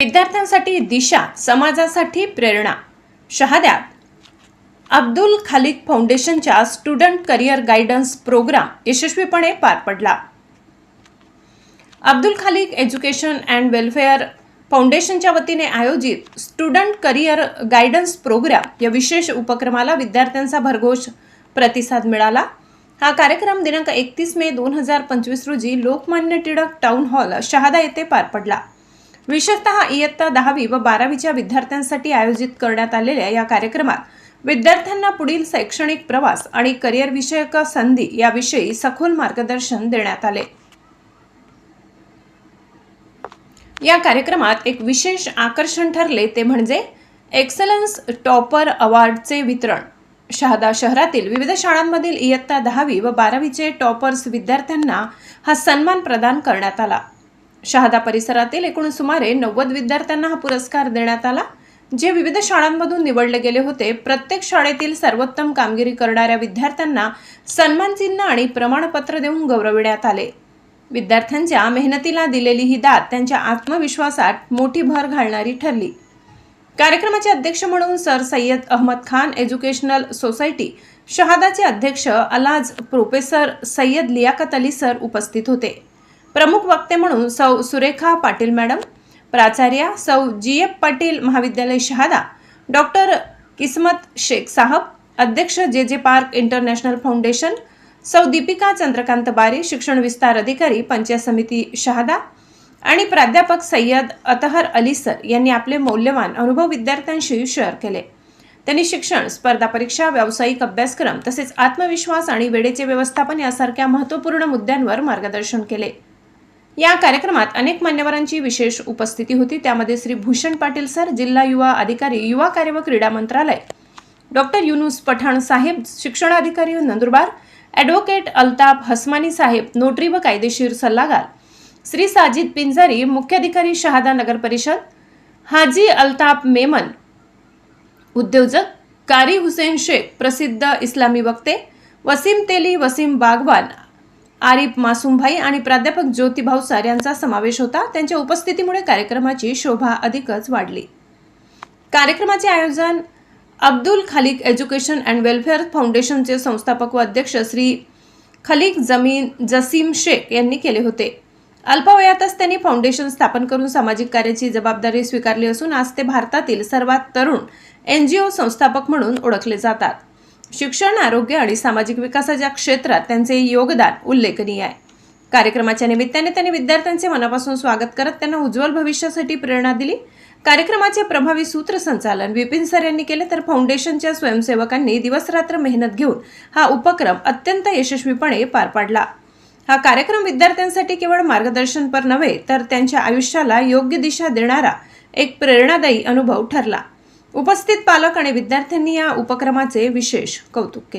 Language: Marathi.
विद्यार्थ्यांसाठी दिशा समाजासाठी प्रेरणा. शहाद्यात. अब्दुल खालिक फाउंडेशनच्या स्टुडंट करिअर गायडन्स प्रोग्राम यशस्वीपणे पार पडला. अब्दुल खालिक एज्युकेशन अँड वेलफेअर फाउंडेशनच्या वतीने आयोजित स्टुडंट करिअर गायडन्स प्रोग्राम या विशेष उपक्रमाला विद्यार्थ्यांचा भरघोष प्रतिसाद मिळाला. हा कार्यक्रम दिनांक एकतीस मे दोन हजार पंचवीस रोजी लोकमान्य टिळक टाउन हॉल शहादा येथे पार पडला. विशेषतः इयत्ता दहावी व बारावीच्या विद्यार्थ्यांसाठी आयोजित करण्यात आलेल्या या कार्यक्रमात विद्यार्थ्यांना पुढील शैक्षणिक प्रवास आणि करिअर विषयक संधी याविषयी सखोल मार्गदर्शन देण्यात आले. या कार्यक्रमात एक विशेष आकर्षण ठरले ते म्हणजे एक्सलन्स टॉपर अवॉर्डचे वितरण. शहादा शहरातील विविध शाळांमधील इयत्ता दहावी व बारावीचे टॉपर्स विद्यार्थ्यांना हा सन्मान प्रदान करण्यात आला. शहादा परिसरातील एकूण सुमारे नव्वद विद्यार्थ्यांना हा पुरस्कार देण्यात आला जे विविध शाळांमधून निवडले गेले होते. प्रत्येक शाळेतील सर्वोत्तम कामगिरी करणाऱ्या विद्यार्थ्यांना सन्मानचिन्ह आणि प्रमाणपत्र देऊन गौरविण्यात आले. विद्यार्थ्यांच्या मेहनतीला दिलेली ही दाद त्यांच्या आत्मविश्वासात मोठी भर घालणारी ठरली. कार्यक्रमाचे अध्यक्ष म्हणून sir Syed Ahmad Khan educational society शहादाचे अध्यक्ष अलाज प्रोफेसर सय्यद लियाकत अली सर उपस्थित होते. प्रमुख वक्ते म्हणून सौ सुरेखा पाटील मॅडम प्राचार्या सौ जी एफ पाटील महाविद्यालय शहादा डॉक्टर किस्मत शेख साहब अध्यक्ष जे जे पार्क इंटरनॅशनल फाउंडेशन सौ दीपिका चंद्रकांत बारी शिक्षण विस्तार अधिकारी पंचायत समिती शहादा आणि प्राध्यापक सय्यद अतहर अली सर यांनी आपले मौल्यवान अनुभव विद्यार्थ्यांशी शेअर केले. त्यांनी शिक्षण स्पर्धा परीक्षा व्यावसायिक अभ्यासक्रम तसेच आत्मविश्वास आणि वेळेचे व्यवस्थापन यासारख्या महत्त्वपूर्ण मुद्द्यांवर मार्गदर्शन केले. या कार्यक्रमात अनेक मान्यवरांची विशेष उपस्थिती होती. त्यामध्ये श्री भूषण पाटील सर जिल्हा युवा अधिकारी युवा कार्य व क्रीडा मंत्रालय. डॉक्टर युनुस पठाण साहेब शिक्षणाधिकारी नंदुरबार ॲडव्होकेट अल्ताफ हसमानी साहेब नोटरी व कायदेशीर सल्लागार. श्री साजिद पिंजारी मुख्याधिकारी शहादा नगर परिषद. हाजी अल्ताफ मेमन उद्योजक. कारी हुसेन शेख प्रसिद्ध इस्लामी वक्ते. वसीम तेली वसीम बागवान. आरिफ मासूमभाई आणि प्राध्यापक ज्योती भावसार यांचा समावेश होता. त्यांच्या उपस्थितीमुळे कार्यक्रमाची शोभा अधिकच वाढली. कार्यक्रमाचे आयोजन अब्दुल खालिक एज्युकेशन अँड वेलफेअर फाउंडेशनचे संस्थापक व अध्यक्ष श्री खलिक जमीन जसीम शेख यांनी केले होते. अल्पवयातच त्यांनी फाउंडेशन स्थापन करून सामाजिक कार्याची जबाबदारी स्वीकारली असून आज ते भारतातील सर्वात तरुण एन जी ओ संस्थापक म्हणून ओळखले जातात. शिक्षण आरोग्य आणि सामाजिक विकासाच्या क्षेत्रात त्यांचे योगदान उल्लेखनीय आहे. कार्यक्रमाच्या निमित्ताने त्यांनी विद्यार्थ्यांचे मनापासून स्वागत करत त्यांना उज्ज्वल भविष्यासाठी प्रेरणा दिली. कार्यक्रमाचे प्रभावी सूत्रसंचालन विपिन सर यांनी केले तर फाउंडेशनच्या स्वयंसेवकांनी दिवसरात्र मेहनत घेऊन हा उपक्रम अत्यंत यशस्वीपणे पार पाडला. हा कार्यक्रम विद्यार्थ्यांसाठी केवळ मार्गदर्शनपर नव्हे तर त्यांच्या आयुष्याला योग्य दिशा देणारा एक प्रेरणादायी अनुभव ठरला. उपस्थित पालक आणि विद्यार्थ्यांनी या उपक्रमाचे विशेष कौतुक केले.